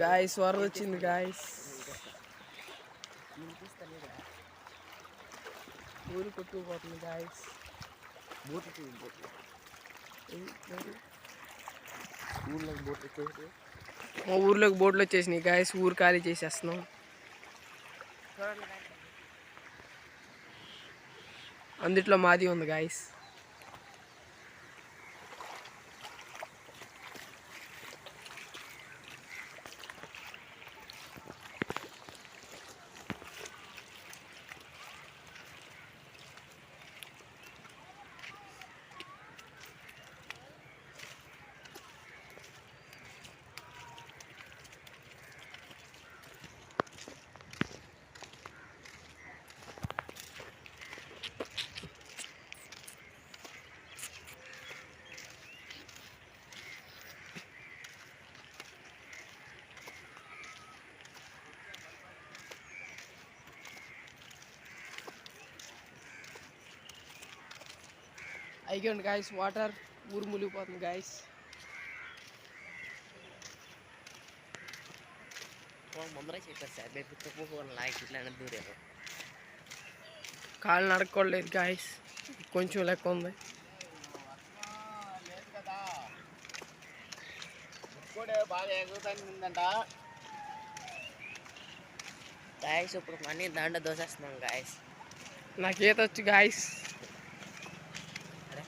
Guys వరద వచ్చింది guys ఊరు కొట్టుకుపోతుంది గాయస్ ఊళ్ళోకి బోట్ వచ్చేసి మా ఊర్లోకి బోట్లు వచ్చేసినాయి గాయస్ ఊరు ఖాళీ చేసేస్తున్నాం. అందుట్లో మాది ఉంది గాయస్ అయిపోయింది గాయస్ వాటర్ ఊరు మునిగిపోతుంది గాయస్ కాళ్ళు నడక్కోలేదు గాయస్ కొంచెం లెక్క ఉంది. గాయస్ ఇప్పుడు మనీ దండ దోసేస్తున్నాం గాయస్ నాకు ఈత వచ్చు గాయస్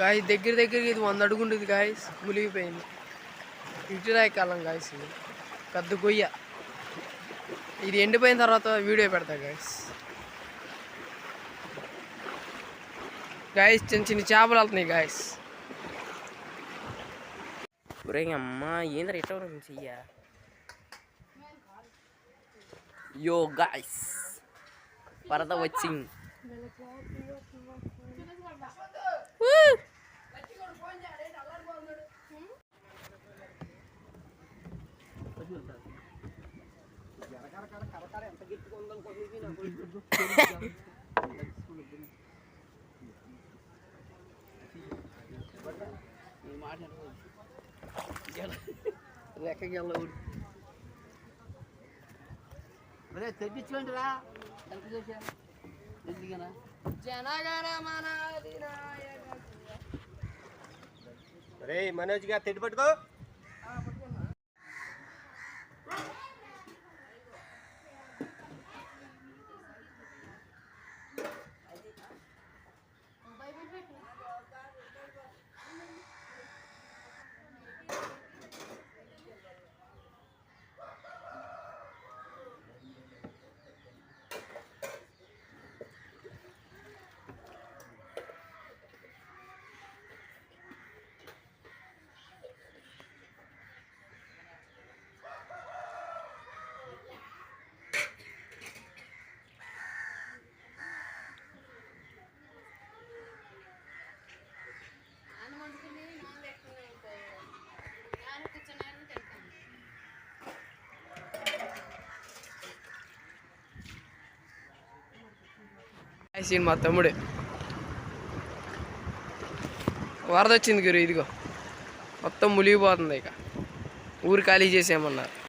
గాయస్ దగ్గర దగ్గరికి ఇది వంద అడుగు ఉండేది గాయస్ మునిగిపోయింది. ఇటురాయి కాలం గాయస్ ఇది. పెద్ద గొయ్య. ఇది ఎండిపోయిన తర్వాత వీడియో పెడతా గాయస్ గాయస్ చిన్న చిన్న చేపలు వెళ్తున్నాయి గాయస్ ఒరే అమ్మా ఏంద్ర ఎట్లా చెయ్య? యో గాయ్స్ పరద వచ్చింగ్ లెక్కకి వెళ్ళవు తెప్పించుకోండి రా ఎంత చేసా ఎందుకనా రే మనోజ్ గారు తిట్టి పట్టుకో. సీన్ మా తమ్ముడే. వరద వచ్చింది గురు ఇదిగో. మొత్తం మునిగిపోతుంది ఇక. ఊరు ఖాళీ చేసేయమన్నారు.